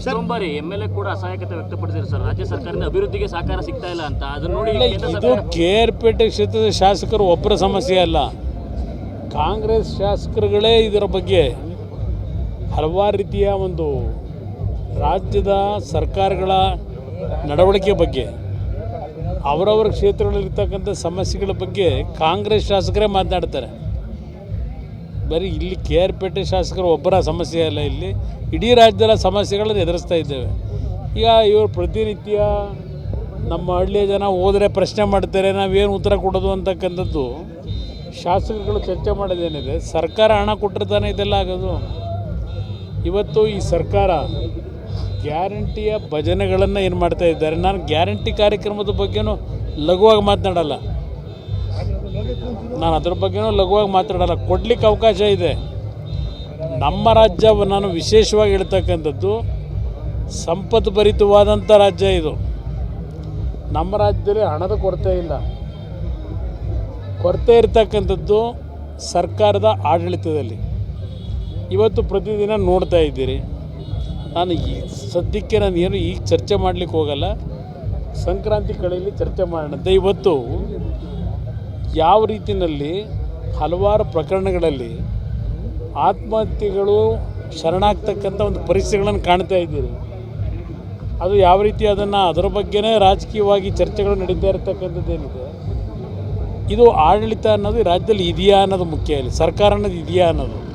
ಎಷ್ಟೊಂದು ಬಾರಿ M L A ಕೂಡ ಅಸಹಾಯಕತೆ ವ್ಯಕ್ತಪಡಿಸಿದ್ರು ಸರ್. ರಾಜ್ಯ ಸರ್ಕಾರದಿಂದ ಅಭಿವೃದ್ಧಿಗೆ ಸಹಕಾರ ಸಿಗ್ತಾ ಇಲ್ಲ ಅಂತ. ಅದನ್ನ ನೋಡಿ ಇದು ಕೇರ್ ಕೆ ಆರ್ ಪೇಟೆ ಕ್ಷೇತ್ರದ ಶಾಸಕರು ಒಬ್ಬರ ಸಮಸ್ಯೆ ಅಲ್ಲ. ಕಾಂಗ್ರೆಸ್ ಶಾಸಕರುಗಳೇ ಇದರ ಬಗ್ಗೆ ಹಲವಾರು ರೀತಿಯ ಒಂದು ರಾಜ್ಯದ ಸರ್ಕಾರಗಳ ನಡವಳಿಕೆ ಬಗ್ಗೆ ಅವರವರ ಕ್ಷೇತ್ರಗಳಲ್ಲಿರ್ತಕ್ಕಂಥ ಸಮಸ್ಯೆಗಳ ಬಗ್ಗೆ ಕಾಂಗ್ರೆಸ್ ಶಾಸಕರೇ ಮಾತನಾಡ್ತಾರೆ. ಬರೀ ಇಲ್ಲಿ ಕೆ ಆರ್ ಪೇಟೆ ಶಾಸಕರು ಒಬ್ಬರ ಸಮಸ್ಯೆ ಅಲ್ಲ ಇಲ್ಲಿ. ಇಡೀ ರಾಜ್ಯದ ಸಮಸ್ಯೆಗಳನ್ನು ಎದುರಿಸ್ತಾ ಇದ್ದೇವೆ. ಈಗ ಇವರು ಪ್ರತಿನಿತ್ಯ ನಮ್ಮ ಹಳ್ಳಿಯ ಜನ ಹೋದರೆ ಪ್ರಶ್ನೆ ಮಾಡ್ತಾರೆ, ನಾವೇನು ಉತ್ತರ ಕೊಡೋದು ಅಂತಕ್ಕಂಥದ್ದು. ಶಾಸಕರುಗಳು ಚರ್ಚೆ ಮಾಡೋದೇನಿದೆ? ಸರ್ಕಾರ ಹಣ ಕೊಟ್ಟರೆ ತಾನೇ ಇದೆಲ್ಲ ಆಗೋದು? ಇವತ್ತು ಈ ಸರ್ಕಾರ ಗ್ಯಾರಂಟಿಯ ಭಜನೆಗಳನ್ನು ಏನು ಮಾಡ್ತಾ ಇದ್ದಾರೆ? ನಾನು ಗ್ಯಾರಂಟಿ ಕಾರ್ಯಕ್ರಮದ ಬಗ್ಗೆನೂ ಲಘುವಾಗಿ ಮಾತನಾಡಲ್ಲ. ನಾನು ಅದ್ರ ಬಗ್ಗೆನೂ ಲಘುವಾಗಿ ಮಾತಾಡೋಲ್ಲ, ಕೊಡ್ಲಿಕ್ಕೆ ಅವಕಾಶ ಇದೆ. ನಮ್ಮ ರಾಜ್ಯ ನಾನು ವಿಶೇಷವಾಗಿ ಹೇಳ್ತಕ್ಕಂಥದ್ದು ಸಂಪತ್ತು ಭರಿತವಾದಂಥ ರಾಜ್ಯ ಇದು. ನಮ್ಮ ರಾಜ್ಯದಲ್ಲಿ ಹಣದ ಕೊರತೆ ಇಲ್ಲ. ಕೊರತೆ ಇರತಕ್ಕಂಥದ್ದು ಸರ್ಕಾರದ ಆಡಳಿತದಲ್ಲಿ. ಇವತ್ತು ಪ್ರತಿದಿನ ನೋಡ್ತಾ ಇದ್ದೀರಿ. ನಾನು ಈ ಸದ್ಯಕ್ಕೆ ನಾನು ಏನು ಈಗ ಚರ್ಚೆ ಮಾಡಲಿಕ್ಕೆ ಹೋಗಲ್ಲ. ಸಂಕ್ರಾಂತಿ ಕಳೆಯಲ್ಲಿ ಚರ್ಚೆ ಮಾಡೋಣಂತೆ ಇವತ್ತು ಯಾವ ರೀತಿಯಲ್ಲಿ ಹಲವಾರು ಪ್ರಕರಣಗಳಲ್ಲಿ ಆತ್ಮಹತ್ಯೆಗಳು ಶರಣಾಗ್ತಕ್ಕಂಥ ಒಂದು ಪರಿಸ್ಥಿತಿಗಳನ್ನು ಕಾಣ್ತಾ ಇದ್ದೀರಿ. ಅದು ಯಾವ ರೀತಿ ಅದನ್ನು ಅದರ ಬಗ್ಗೆನೇ ರಾಜಕೀಯವಾಗಿ ಚರ್ಚೆಗಳು ನಡೀತಾ ಇರತಕ್ಕಂಥದ್ದೇನಿದೆ ಇದು ಆಡಳಿತ ಅನ್ನೋದು ರಾಜ್ಯದಲ್ಲಿ ಇದೆಯಾ ಅನ್ನೋದು ಮುಖ್ಯ ಇಲ್ಲಿ, ಸರ್ಕಾರ ಅನ್ನೋದು ಇದೆಯಾ ಅನ್ನೋದು?